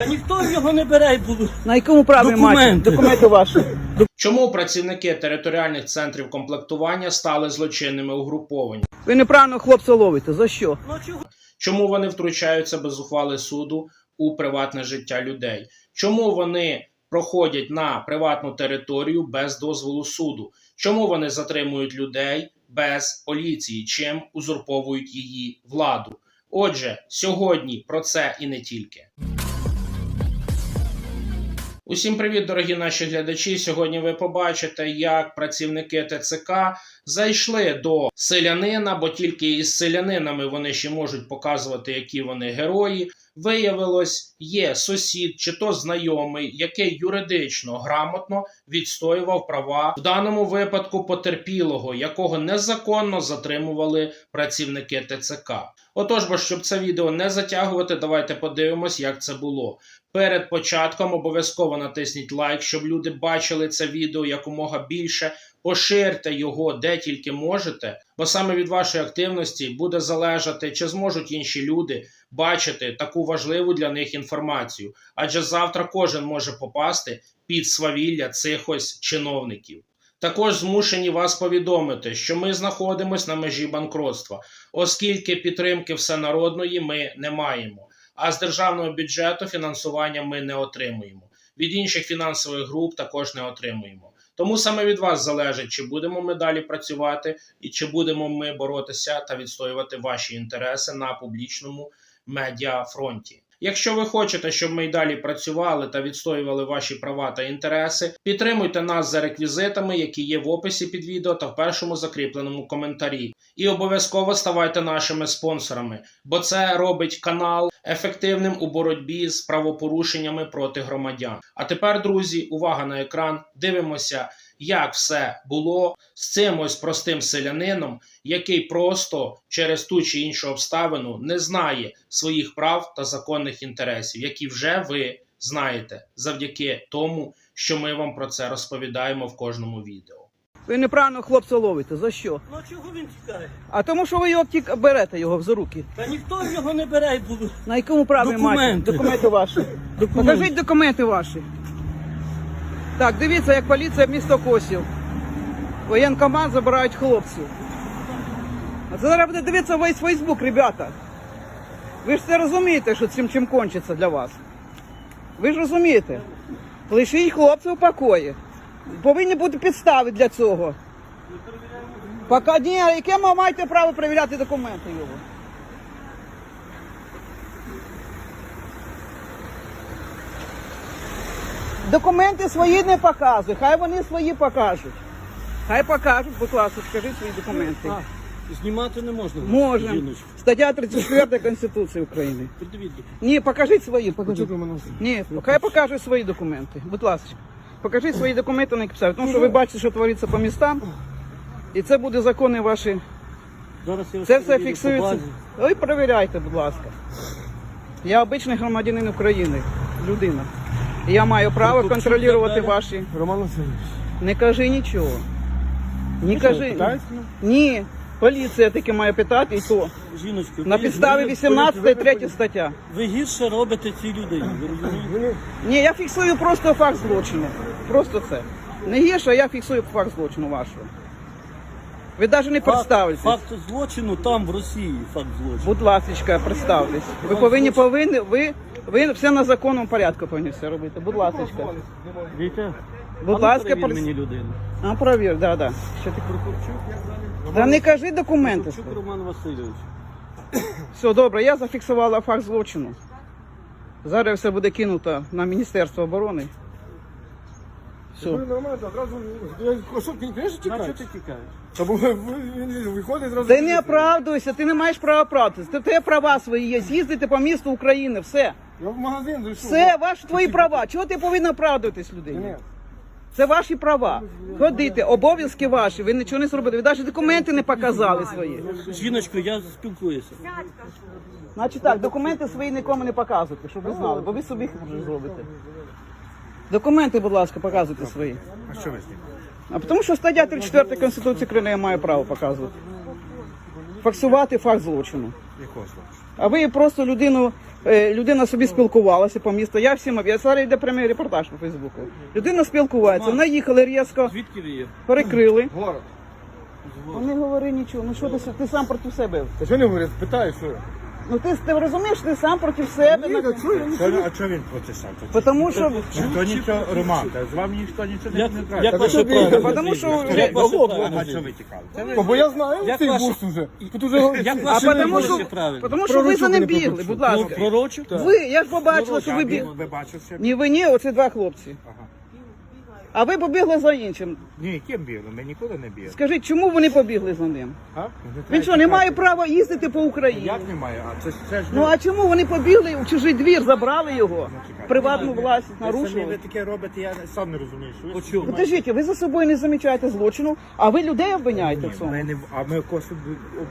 Та ніхто його не бере і буду. На якому праві Документи. маєте? Документи ваші. Чому працівники територіальних центрів комплектування стали злочинними угрупованнями? Ви неправильно хлопця ловите. За що? Ну? Чому вони втручаються без ухвали суду у приватне життя людей? Чому вони проходять на приватну територію без дозволу суду? Чому вони затримують людей без поліції? Чим узурповують її владу? Отже, сьогодні про це і не тільки. Усім привіт, дорогі наші глядачі. Сьогодні ви побачите, як працівники ТЦК зайшли до селянина, бо тільки із селянинами вони ще можуть показувати, які вони герої. Виявилось, є сусід чи то знайомий, який юридично грамотно відстоював права в даному випадку потерпілого, якого незаконно затримували працівники ТЦК. Отож, бо щоб це відео не затягувати, давайте подивимось, як це було. Перед початком обов'язково натисніть лайк, щоб люди бачили це відео якомога більше. Поширте його де тільки можете, бо саме від вашої активності буде залежати, чи зможуть інші люди бачити таку важливу для них інформацію. Адже завтра кожен може попасти під свавілля цих ось чиновників. Також змушені вас повідомити, що ми знаходимося на межі банкротства, оскільки підтримки всенародної ми не маємо. А з державного бюджету фінансування ми не отримуємо. Від інших фінансових груп також не отримуємо. Тому саме від вас залежить, чи будемо ми далі працювати, і чи будемо ми боротися та відстоювати ваші інтереси на публічному медіафронті. Якщо ви хочете, щоб ми й далі працювали та відстоювали ваші права та інтереси, підтримуйте нас за реквізитами, які є в описі під відео та в першому закріпленому коментарі. І обов'язково ставайте нашими спонсорами, бо це робить канал ефективним у боротьбі з правопорушеннями проти громадян. А тепер, друзі, увага на екран. Дивимося, як все було з цим ось простим селянином, який просто через ту чи іншу обставину не знає своїх прав та законних інтересів, які вже ви знаєте завдяки тому, що ми вам про це розповідаємо в кожному відео. Ви неправильно хлопця ловите. За що? Ну чого він тікає? А тому, що ви його тік берете його за руки. Та ніхто його не бере буду. На якому праві маєте? Документи. Ваші. Документи. Покажіть документи ваші. Так, дивіться, як поліція місто Косів. Воєнкомат забирають хлопців. Це зараз буде дивитися весь Фейсбук, ребята. Ви ж це розумієте, що цим чим кончиться для вас. Ви ж розумієте. Лишіть хлопців у покої. Повинні бути підстави для цього. Поки ні, яке ви маєте право перевіряти документи його? Документи свої не показуй, хай вони свої покажуть. Хай покажуть, будь ласка, скажіть свої документи. А, знімати не можна. Жіночку. Стаття 34 Конституції України. Придивіть. Ні, покажіть свої, покажіть. Ні, хай покаже свої документи. Будь ласка. Покажіть свої документи на підставі. Тому що ви бачите, що твориться по містам. І це буде закони ваші. Зараз я Це все фіксується. Ой, перевіряйте, будь ласка. Я обичний громадянин України, людина. Я маю право контролювати ваші. Роман Васильович. Не кажи нічого. Не Ну кажи. питаєте? Ні. Поліція таки має питати і то. Жіночку. На підставі ви- 18 3 стаття. Ви гірше робите цій людині, ви розумієте? Ні, я фіксую просто факт злочину. Просто це. Не гірше, а я фіксую факт злочину вашого. Ви навіть не представитесь. Факт злочину там, в Росії, факт злочину. Будь ласка, представтесь. Ви повинні повинні, ви, ви все на законному порядку повинні все робити. Будь ласка. Вітя, Будь ласка, прис- мені людину. А провір, да, да. Що ти? Прокопчук, як далі? Та не кажи документи. Прокопчук Роман Васильович. Все добре, я зафіксувала факт злочину. Зараз все буде кинуто на Міністерство оборони. Все. Ну, нормально, одразу. Я що, він конечно А що ти тікаєш? Та бо він виходить зразу. Ти не оправдуйся, ти не маєш права оправдуватися. Ти тебе права свої є. З'їздити по місту України, все. Я в магазин зайшов. Все, ваші твої права. Чого ти повинен оправдуватись людині? Ні. Це ваші права. Ходити, обов'язки ваші. Ви нічого не зробили. Ви навіть документи не показали свої. Жіночко, я спілкуюся. Значить так, документи свої нікому не показуйте, щоб ви знали, бо ви собі вже зробите. Документи, будь ласка, показуйте свої. А що ви з ним? А тому що стаття 34 Конституції України я маю право показувати. Факсувати факт злочину. Якого злочину? А ви просто людину людина собі спілкувалася по місту. Я всім я зараз йде прямий репортаж по Фейсбуку. Людина спілкувається, наїхали різко, Звідки ви є? перекрили. Город. Вони говори нічого. Ну що ти, ти сам проти себе? Та що не говорять? Питаю, що? Ну ти, ти розумієш, ти сам проти себе. Ні, що? А що він проти сам? Тому що Ніхто нічого, Роман, та з вами ніхто нічого не Як, каже. ваше що ви- право? Тому що Як ваше право? А що ви тікали? Та Бо я знаю Як цей ваше- бус вже. Тут уже Як а ваше потому що, тому що ви за ним бігли, будь ласка. Пророчу? Ви, я ж побачила, що ви А біг. він- ви бачив ще? Ні, ви ні, оце два хлопці. Ага. А ви побігли за іншим. Ні, ким бігли? Ми ніколи не бігли. Скажіть, чому вони побігли за ним? А? Він що, не має права їздити по Україні? Як немає? А це, ж- це ж Ну а чому вони побігли в чужий двір, забрали його? чекайте. Приватну власність ви самі ви нарушили. таке робите, я сам не розумію. Що ви По чому? Подождіть, ви за собою не замічаєте злочину, а ви людей обвиняєте в цьому. ми не, а ми косу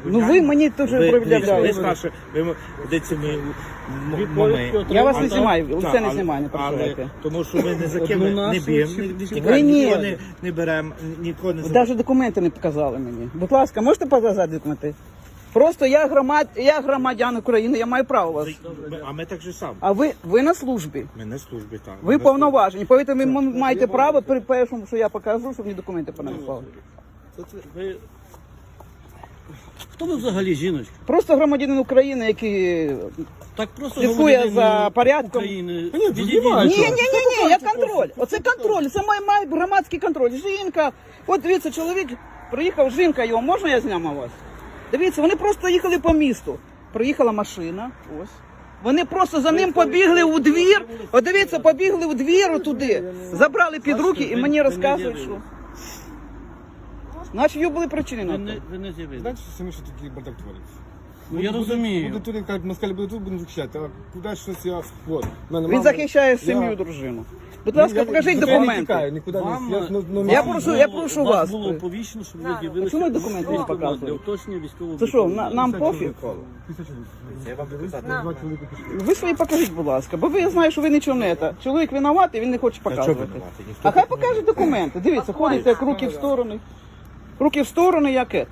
Ну ви мені теж ви, ви проявляєте. старше, ви м- дивіться, ми м- Відповідь ми. Я вас не знімаю, це не знімаю, не але переживайте. Тому що ми не за ким Одну не нашу б'ємо, чи- не чи- Ви ні. нікого не, не беремо, нікого не Навіть документи не показали мені. Будь ласка, можете показати документи? Просто я громад, я громадян України, я маю право вас. А ми так же само. А ви, ви на службі. Ми на службі так. Ви повноважені. Повірте, ви м- маєте право при першому, що я покажу, щоб мені документи понаписали. Ви... Хто ви взагалі, жіночка? Просто громадянин України, який Так просто Слідкує за порядком. України. Ні, Ні, ні, ні, ні, я контроль. Оце контроль. Це має, має громадський контроль. Жінка. От дивіться, чоловік приїхав, жінка його. Можна я зніму вас? Дивіться, вони просто їхали по місту. Приїхала машина. Ось. Вони просто за ним побігли у двір. От дивіться, побігли у двір туди. Забрали під руки і мені розказують, що. Наче його були причини Ви на не, ви не з'явилися. Знаєте, що самі, що такий бардак твориться? Ну я розумію. Буде туди, кажуть, москалі буде тут, будемо захищати, а куди щось я... В мене Він мама- захищає Я- сім'ю, дружину. Будь ласка, Я- покажіть я не документи. тікаю, нікуди не- я- ну, ну, Я ну, прошу- я прошу вас. Вас було оповіщено, щоб ви з'явилися. А чому документи не показують? Для уточнення військового Це що, на- нам пофіг? Я вам. Два чоловіка пішли. Ви свої покажіть, будь ласка, бо ви я знаю, що ви нічого не це. Чоловік винуватий, він не хоче показувати. А хай покаже документи. Дивіться, ходите як руки в сторони. Руки в сторони, як це.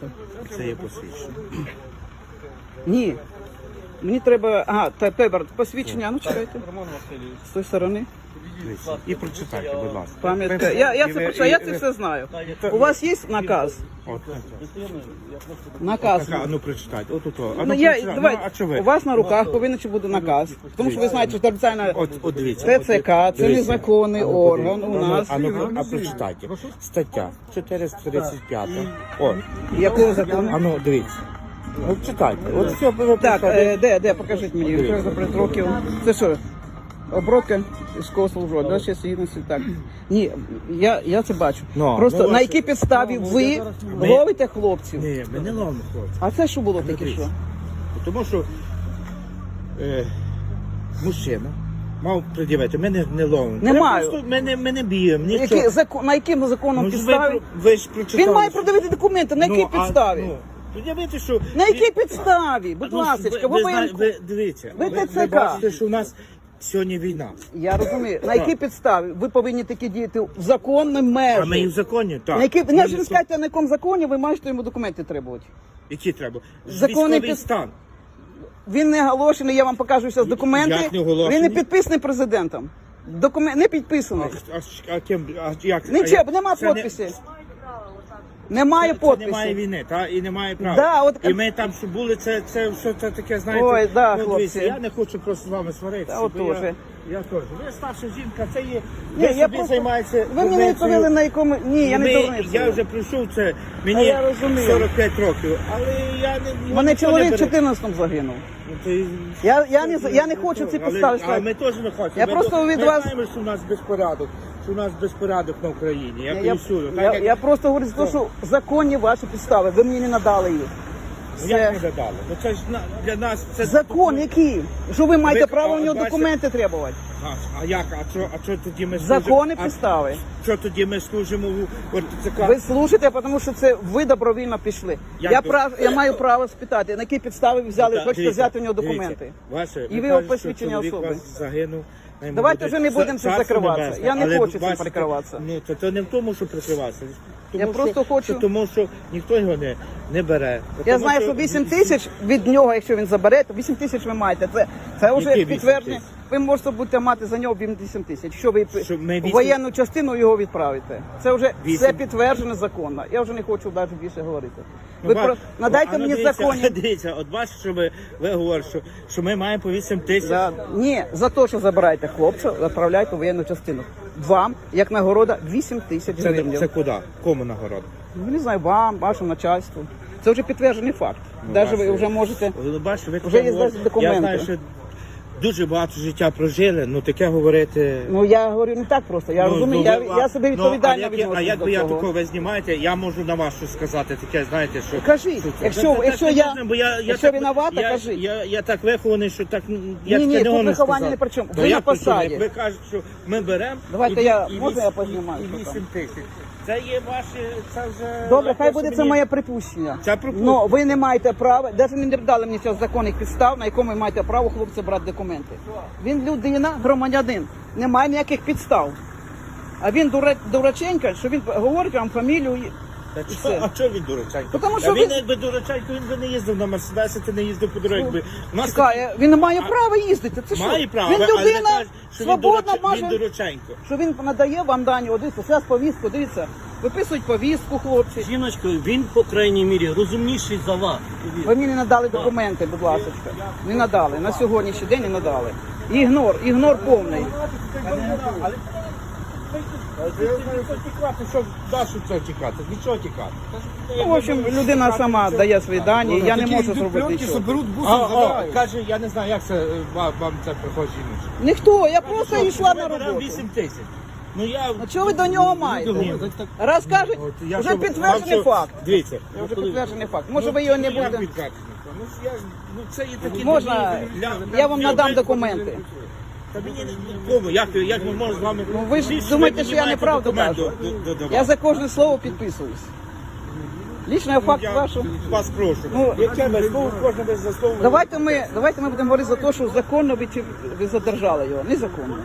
Це є посвідчення. Ні. Мені треба. Ага, та тепер посвідчення, ну чекайте. Роман Васильович. З тої сторони. І прочитайте, будь ласка. Пам'ятка. Я, я це прочитаю, я це все знаю. У вас є наказ? От, Наказ. така, а ну прочитайте. От, от, от. А Ну, ну, я, прочитайте. давай, Ну, а що ви? у вас на руках повинен чи буде наказ. Тому що ви знаєте, що спеціальна От, от дивіться. ТЦК, це Дивіться. незаконний ну, орган у нас. А ну, а прочитайте. Стаття 435. О, Якого закону? а ну, дивіться. От читайте. От все, ви Так, е, де, де, покажіть мені. Що за 5 років? Це що? Обробка військовослужбовця, да, ще гідності, так. Ні, я, я це бачу. Ну, Просто ну, на якій підставі ви Ми- ловите хлопців? Ні, ми не ловимо хлопців. А це що було таке що? Тому що е, мужчина мав пред'явити, ми не, не ловимо. Не Ми маю. Просто, ми, не, ми не б'ємо, нічого. Які, закон, на яким законом Ну, ж ви, підставі? про- ви ж прочитали. Він має продавити документи. На Ну, якій а, підставі? ну, Пред'явити, що... На якій підставі? Будь Ну, ласка, ви, ви, ви, дивіться, Ви ви, ви ТЦК. бачите, що у нас сьогодні війна. Я розумію. На якій підставі ви повинні такі діяти в законні межі? А ми в законі, так. На які, Ми не- не скажете, на якому законі ви маєте йому документи требувати. Які треба? Законний під- стан. Він не оголошений, я вам покажу зараз документи. Як не оголошений? Він не підписаний президентом. Документ не підписаний. А, а, а ким, а як? Нічого, а як? нема Це не- підписі. Немає Це, це немає війни, та і немає права. Да, от- І ми там що були, це, це що це таке, знаєте. Ой, да, ну, хлопці. я не хочу просто з вами сваритися. Та от бо я, тоже. я теж. Ви старша жінка, це є. Ні, ви я собі просто- займаєтеся. Ви мені не відповіли на якому. Ні, я не Ми- дурниця. Я вже пройшов це, Та мені я розумію. 45 років, але я не. я Мене чоловік в беру. 14-му загинув. Ну, ти- Я, я, не, я не хочу ці Але- підстави. А ми теж не хочемо. Я Ми просто від ми вас- знаємо, що у нас безпорядок, що у нас безпорядок на Україні. Я, Я, я. Так, я, як- я просто говорю за те, що законні ваші підстави, ви мені не надали їх. Ну, як не додали? Ну це ж на- для нас це Закон який? Що ви маєте Ви- право а, в нього бачите- документи требувати? А, а як? А що, а що тоді ми Закони служимо? підстави. А що тоді ми служимо в РТЦК? Ви слушаєте, тому що це ви добровільно пішли. Як Я ви- прав, я маю право спитати, на які підстави ви взяли, Так, хочете дивіться, взяти у нього дивіться, документи. Ваше, І ви його посвідчення особи. вас загинув. Давайте вже не будемо цим закриватися. Я не хочу цим прикриватися. Ні, то, то не в тому, що прикриватися. Тому, Я просто що, хочу- що- Тому що ніхто його не, не бере. Я Тому знаю, що 8 тисяч від нього, якщо він забере, то 8 тисяч ви маєте. Це, це вже Які 8 підтвердження. Ви можете будете мати за нього 8 тисяч. Що ви Щоб ми в вісім- воєнну частину його відправите. Це вже Вісім. все підтверджено законно. Я вже не хочу навіть більше говорити. Ну, Ви ба- про... надайте а ну, мені дивіться, законні. Дивіться, от бачите, що ви, ви говорите, що, що ми маємо по 8 тисяч. За... Ні, за те, що забираєте хлопця, відправляйте в воєнну частину. Вам, як нагорода, 8 тисяч Це, гривень. це куди? Кому нагорода? Ну, не знаю, вам, вашому начальству. Це вже підтверджений факт. Ну, Навіть ви бачите. вже можете. Ви бачите, ви Вже таке є говорите. документи. Я знаю, що дуже багато життя прожили, ну таке говорити. Ну я говорю не так просто. Я Ну, розумію, ну, я, ви- я себе ну, відповідально а як, я- А як до ви я цього. такого ви знімаєте, я можу на вас щось сказати, таке, знаєте, що... Кажіть, що це. якщо- Та- та- та якщо не я- можна, бо я, якщо так- виновата, я, кажіть. Я, я, так вихований, що так, м, я Ні, ні, таке не тут можу виховання сказати. не при чому. Ну, Ви як на при чому? посаді. Як Ви кажете, що ми беремо Давайте я- можна я познімаю, і, і 8 тисяч. Це є ваші, це вже... Добре, хай буде це мені- моє припущення. Це припущення. Ну ви не маєте права, навіть не дали мені цього законних підстав, на якому ви маєте право хлопці брати документи. Він людина, громадянин, не має ніяких підстав. А він дура, дураченька, що він говорить вам фамілію. Та а чого він дураченько? Тому Та що він ви- якби дураченько, він би не їздив на Мерседесі, ти не їздив по дорозі. якби. У нас Чекає, він не має права їздити. Це що? Має право, він але- але людина кажуть, що він свободна дурач- може. Він дураченько. що він надає вам дані, О, дивіться, зараз повістку, дивіться, виписують повістку, хлопці. Жіночко, він, по крайній мірі, розумніший за вас. Ви мені не надали документи, будь ласка. Не надали. На сьогоднішній день не надали. Ігнор, ігнор повний. Ну, в общем, людина сама дає свої дані, я не можу зробити нічого. каже, я не знаю, як це е, вам це приходить жіночка. Ніхто, я просто йшла на Ми роботу. 8 тисяч. Ну я... А чого ви до нього маєте? Ні. Раз кажуть, я вже що- підтверджений вам що- факт. Дивіться. Вже підтверджений факт. Може ви його не Ну, як будете. Ну, я ж- ну, це є такі Можна, я вам надам документи. Та мені не- кому? Як, як ми можемо з вами... Ну, ви ж думаєте, що я неправду кажу? Я за кожне слово підписуюсь. Лічно я факт Я вашу. вас прошу. Ну, Яке ви слово кожне без за слово? Давайте ми, давайте ми будемо говорити за те, що законно ви, ви задержали його. Незаконно.